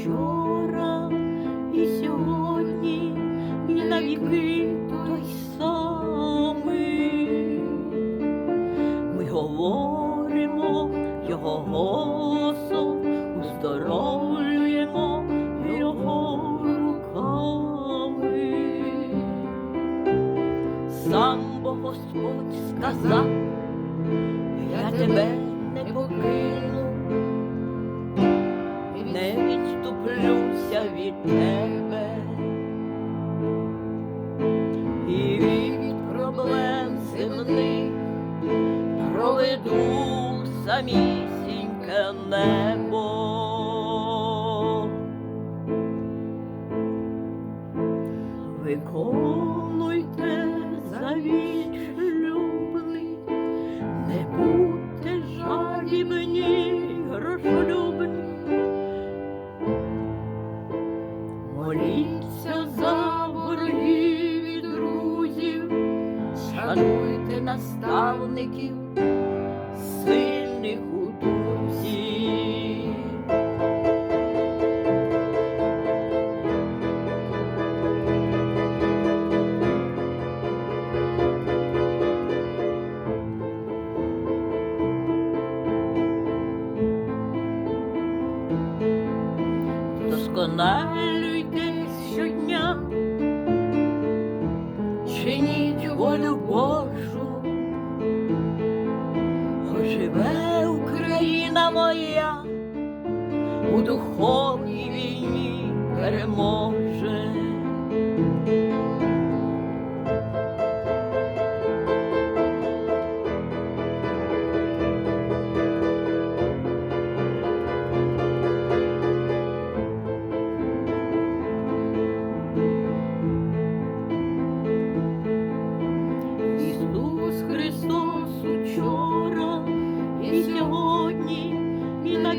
вчора і сьогодні, і навіки той самий. Ми говоримо його голосом, уздоровлюємо його руками. Сам бо Господь сказав, я тебе не покину. Тебе. І від проблем земних проведу самісіньке небо. Виконуйте завіт наставників, сильних у дусі. Досконалюйтесь щодня, чиніть волю Божу, оживе Україна моя у духовній війні перемогу.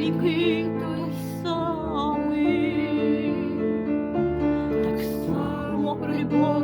віки той так само прибор.